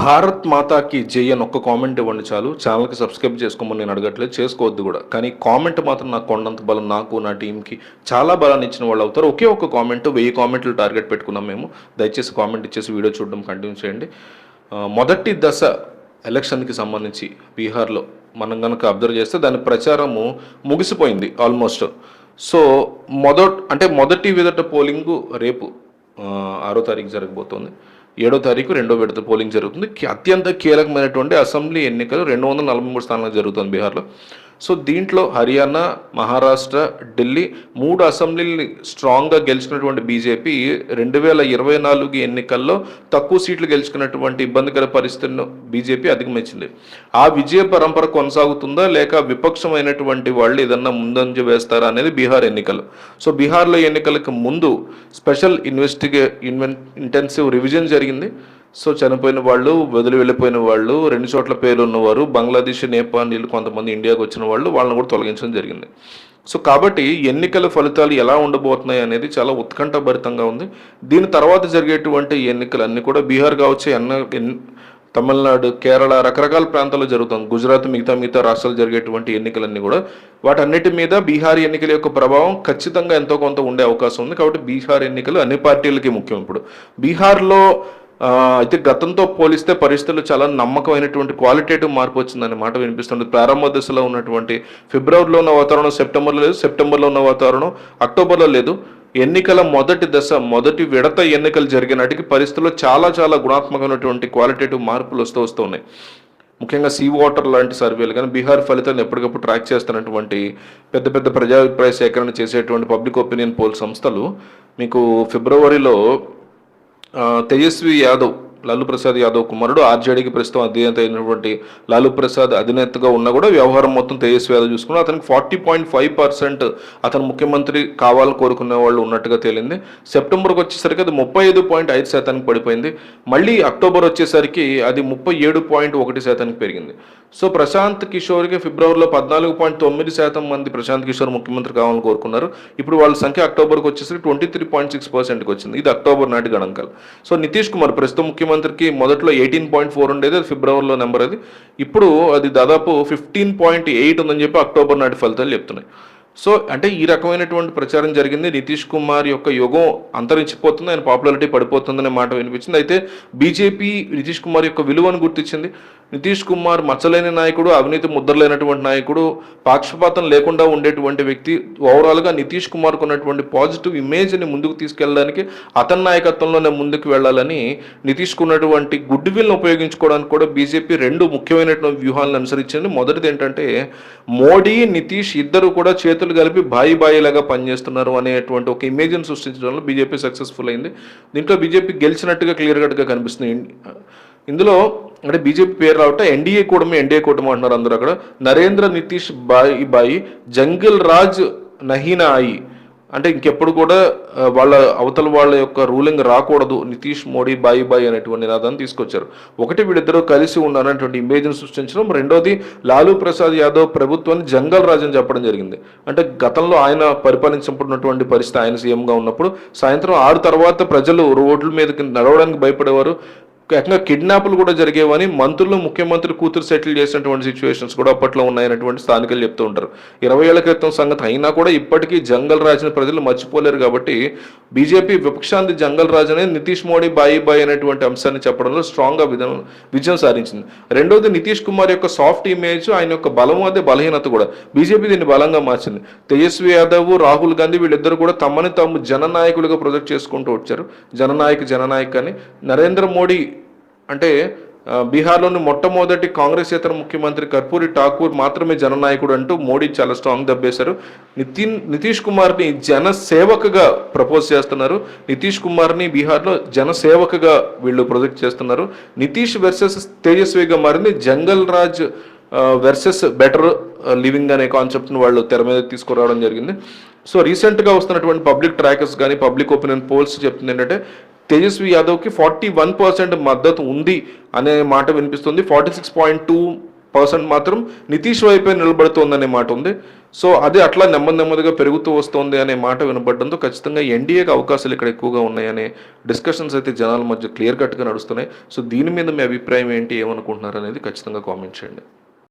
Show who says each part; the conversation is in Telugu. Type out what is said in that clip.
Speaker 1: భారత్ మాతాకి జై అని ఒక్క కామెంట్ ఇవ్వండి చాలు. ఛానల్కి సబ్స్క్రైబ్ చేసుకోమని నేను అడగట్లేదు. చేసుకోవద్దు కూడా. కానీ కామెంట్ మాత్రం నాకు కొండంత బలం నాకు నా టీంకి చాలా బలాన్ని ఇచ్చిన వాళ్ళు అవుతారు. ఒకే ఒక కామెంట్ వెయ్యి కామెంట్లు టార్గెట్ పెట్టుకున్నాం మేము. దయచేసి కామెంట్ ఇచ్చేసి వీడియో చూడడం కంటిన్యూ చేయండి. మొదటి దశ ఎలక్షన్కి సంబంధించి బీహార్లో మనం కనుక అబ్జర్వ్ చేస్తే దాని ప్రచారము ముగిసిపోయింది ఆల్మోస్ట్. సో మొదట్ అంటే మొదటి విదట పోలింగు రేపు ఆరో తారీఖు జరగబోతోంది. ఏడో తారీఖు రెండో విడత పోలింగ్ జరుగుతుంది. అత్యంత కీలకమైనటువంటి అసెంబ్లీ ఎన్నికలు రెండు వందల నలభై మూడు స్థానాలు జరుగుతుంది బీహార్లో. సో దీంట్లో హర్యానా మహారాష్ట్ర ఢిల్లీ మూడు అసెంబ్లీని స్ట్రాంగ్గా గెలుచుకున్నటువంటి బీజేపీ రెండు వేల ఇరవై నాలుగు ఎన్నికల్లో తక్కువ సీట్లు గెలుచుకున్నటువంటి ఇబ్బందికర పరిస్థితులను బీజేపీ అధిగమించింది. ఆ విజయ పరంపర కొనసాగుతుందా లేక విపక్షమైనటువంటి వాళ్ళు ఏదన్నా ముందంజ వేస్తారా అనేది బీహార్ ఎన్నికలు. సో బీహార్లో ఎన్నికలకు ముందు స్పెషల్ ఇన్వెస్టిగే ఇన్వెన్ ఇంటెన్సివ్ రివిజన్ జరిగింది. సో చనిపోయిన వాళ్ళు వదిలి వెళ్ళిపోయిన వాళ్ళు రెండు చోట్ల పేర్లు ఉన్నవారు బంగ్లాదేశ్ నేపాల్ కొంతమంది ఇండియాకు వచ్చిన వాళ్ళు వాళ్ళని కూడా తొలగించడం జరిగింది. సో కాబట్టి ఎన్నికల ఫలితాలు ఎలా ఉండబోతున్నాయి అనేది చాలా ఉత్కంఠభరితంగా ఉంది. దీని తర్వాత జరిగేటువంటి ఎన్నికలు అన్నీ కూడా బీహార్ కావచ్చు ఎన్న తమిళనాడు కేరళ రకరకాల ప్రాంతాల్లో జరుగుతుంది గుజరాత్ మిగతా మిగతా రాష్ట్రాలు జరిగేటువంటి ఎన్నికలన్నీ కూడా వాటన్నిటి మీద బీహార్ ఎన్నికల యొక్క ప్రభావం ఖచ్చితంగా ఎంతో కొంత ఉండే అవకాశం ఉంది. కాబట్టి బీహార్ ఎన్నికలు అన్ని పార్టీలకి ముఖ్యం ఇప్పుడు. బీహార్లో అయితే గతంతో పోలిస్తే పరిస్థితులు చాలా నమ్మకమైనటువంటి క్వాలిటేటివ్ మార్పు వచ్చిందనే మాట వినిపిస్తుంది. ప్రారంభ దశలో ఉన్నటువంటి ఫిబ్రవరిలో ఉన్న వాతావరణం సెప్టెంబర్లో లేదు సెప్టెంబర్లో ఉన్న వాతావరణం అక్టోబర్లో లేదు. ఎన్నికల మొదటి దశ మొదటి విడత ఎన్నికలు జరిగినాటికి పరిస్థితుల్లో చాలా చాలా గుణాత్మకమైనటువంటి క్వాలిటేటివ్ మార్పులు వస్తూ వస్తూ ఉన్నాయి ముఖ్యంగా సీ వాటర్ లాంటి సర్వేలు కానీ బీహార్ ఫలితాలను ఎప్పటికప్పుడు ట్రాక్ చేస్తున్నటువంటి పెద్ద పెద్ద ప్రజాభిప్రాయ సేకరణ చేసేటువంటి పబ్లిక్ ఒపీనియన్ పోల్ సంస్థలు మీకు ఫిబ్రవరిలో తేజస్వి యాదవ్. లాలూ ప్రసాద్ యాదవ్ కుమారుడు ఆర్జేడీకి ప్రస్తుతం అధినేత అయినటువంటి లాలూ ప్రసాద్ అధినేతగా ఉన్నా కూడా వ్యవహారం మొత్తం తేజస్వి యాదవ్ చూసుకున్నా అతనికి ఫార్టీ పాయింట్ ఫైవ్ పర్సెంట్ అతను ముఖ్యమంత్రి కావాలని కోరుకునే వాళ్ళు ఉన్నట్టుగా తేలింది. సెప్టెంబర్కి వచ్చేసరికి అది ముప్పై ఐదు పాయింట్ ఐదు శాతానికి పడిపోయింది. మళ్ళీ అక్టోబర్ వచ్చేసరికి అది ముప్పై ఏడు పాయింట్ ఒకటి శాతానికి పెరిగింది. సో ప్రశాంత్ కిషోర్కి ఫిబ్రవరిలో పద్నాలుగు పాయింట్ తొమ్మిది శాతం మంది ప్రశాంత్ కిషోర్ ముఖ్యమంత్రి కావాలని కోరుకున్నారు. ఇప్పుడు వాళ్ళ సంఖ్య అక్టోబర్కి వచ్చేసరికి ట్వంటీ త్రీ పాయింట్ సిక్స్ పర్సెంట్కి వచ్చింది. ఇది అక్టోబర్ నాటి గణాంకాలు. సో నితీష్ కుమార్ ప్రస్తుతం ముఖ్యమంత్రికి మొదట్లో ఎయిటీన్ పాయింట్ ఫోర్ ఉండేది అది ఫిబ్రవరిలో నెంబర్ అది. ఇప్పుడు అది దాదాపు ఫిఫ్టీన్ పాయింట్ ఎయిట్ ఉందని చెప్పి అక్టోబర్ నాటి ఫలితాలు చెప్తున్నాయి. సో అంటే ఈ రకమైనటువంటి ప్రచారం జరిగింది. నితీష్ కుమార్ యొక్క యుగం అంతరించిపోతుంది. ఆయన పాపులారిటీ పడిపోతుందనే మాట వినిపించింది. అయితే బీజేపీ నితీష్ కుమార్ యొక్క విలువను గుర్తించింది. నితీష్ కుమార్ మచ్చలేని నాయకుడు అవినీతి ముద్రలేనటువంటి నాయకుడు పాక్షపాతం లేకుండా ఉండేటువంటి వ్యక్తి. ఓవరాల్గా నితీష్ కుమార్కు ఉన్నటువంటి పాజిటివ్ ఇమేజ్ని ముందుకు తీసుకెళ్ళడానికి అతని నాయకత్వంలోనే ముందుకు వెళ్ళాలని నితీష్కు ఉన్నటువంటి గుడ్ విల్ని ఉపయోగించుకోవడానికి కూడా బీజేపీ రెండు ముఖ్యమైనటువంటి వ్యూహాలను అనుసరించింది. మొదటిది ఏంటంటే మోడీ నితీష్ ఇద్దరు కూడా చేతులు కలిపి బాయి బాయిలాగా పనిచేస్తున్నారు అనేటువంటి ఒక ఇమేజ్ని సృష్టించడంలో బీజేపీ సక్సెస్ఫుల్ అయింది. దీంట్లో బీజేపీ గెలిచినట్టుగా క్లియర్ కట్గా కనిపిస్తుంది ఇందులో అంటే బీజేపీ పేరు రావటం ఎన్డీఏ కూటమి ఎన్డీఏ కూటమి అంటున్నారు అందరూ అక్కడ. నరేంద్ర నితీష్ బాయి బాయి జంగిల్ రాజ్ నహీనా ఆయి అంటే ఇంకెప్పుడు కూడా వాళ్ళ అవతల వాళ్ళ యొక్క రూలింగ్ రాకూడదు. నితీష్ మోడీ బాయి బాయి అనేటువంటి నినాదాన్ని తీసుకొచ్చారు. ఒకటి వీళ్ళిద్దరూ కలిసి ఉన్నారనేటువంటి ఇమేజ్ని సృష్టించడం. రెండోది లాలూ ప్రసాద్ యాదవ్ ప్రభుత్వాన్ని జంగల్ రాజని చెప్పడం జరిగింది. అంటే గతంలో ఆయన పరిపాలించబడినటువంటి పరిస్థితి ఆయన సీఎంగా ఉన్నప్పుడు సాయంత్రం ఆరు తర్వాత ప్రజలు రోడ్ల మీద నడవడానికి భయపడేవారు. ఏకంగా కిడ్నాపులు కూడా జరిగేవని మంత్రులు ముఖ్యమంత్రి కూతురు సెటిల్ చేసినటువంటి సిచ్యువేషన్స్ కూడా అప్పట్లో ఉన్నాయనేటువంటి స్థానికులు చెప్తూ ఉంటారు. ఇరవై ఏళ్ళ క్రితం సంగతి అయినా కూడా ఇప్పటికీ జంగల్ రాజుని ప్రజలు మర్చిపోలేరు కాబట్టి బీజేపీ విపక్షాంతి జంగల్ రాజు అనేది నితీష్ మోడీ బాయి బాయి అనేటువంటి అంశాన్ని చెప్పడంలో స్ట్రాంగ్గా విధం విజయం సాధించింది. రెండోది నితీష్ కుమార్ యొక్క సాఫ్ట్ ఇమేజ్ ఆయన యొక్క బలం అదే బలహీనత కూడా. బీజేపీ దీన్ని బలంగా మార్చింది. తేజస్వి యాదవ్ రాహుల్ గాంధీ వీళ్ళిద్దరు కూడా తమని తాము జననాయకులుగా ప్రొజెక్ట్ చేసుకుంటూ వచ్చారు. జననాయక జననాయక్ అని నరేంద్ర మోడీ అంటే బీహార్లోని మొట్టమొదటి కాంగ్రెస్ ఇతర ముఖ్యమంత్రి కర్పూరి ఠాకూర్ మాత్రమే జననాయకుడు అంటూ మోడీ చాలా స్ట్రాంగ్ దెబ్బేశారు. నితిన్ నితీష్ కుమార్ని జనసేవకగా ప్రపోజ్ చేస్తున్నారు. నితీష్ కుమార్ని బీహార్లో జనసేవకగా వీళ్ళు ప్రొజెక్ట్ చేస్తున్నారు. నితీష్ వెర్సెస్ తేజస్విగా మారింది. Jungle raj versus better living అనే కాన్సెప్ట్ని వాళ్ళు తెర మీద తీసుకురావడం జరిగింది. సో రీసెంట్గా వస్తున్నటువంటి పబ్లిక్ ట్రాకర్స్ కానీ పబ్లిక్ ఒపీనియన్ పోల్స్ చెప్తుంది ఏంటంటే తేజస్వి యాదవ్కి ఫార్టీ వన్ పర్సెంట్ మద్దతు ఉంది అనే మాట వినిపిస్తుంది. Forty six point two percent మాత్రం నితీష్ వైపే నిలబడుతోందనే మాట ఉంది. సో అది అట్లా నెమ్మది నెమ్మదిగా పెరుగుతూ వస్తుంది అనే మాట వినబడడంతో ఖచ్చితంగా ఎన్డీఏకి అవకాశాలు ఇక్కడ ఎక్కువగా ఉన్నాయనే డిస్కషన్స్ అయితే జనాల మధ్య క్లియర్ కట్గా నడుస్తున్నాయి. సో దీని మీద మీ అభిప్రాయం ఏంటి? ఏమనుకుంటున్నారు అనేది ఖచ్చితంగా కామెంట్ చేయండి.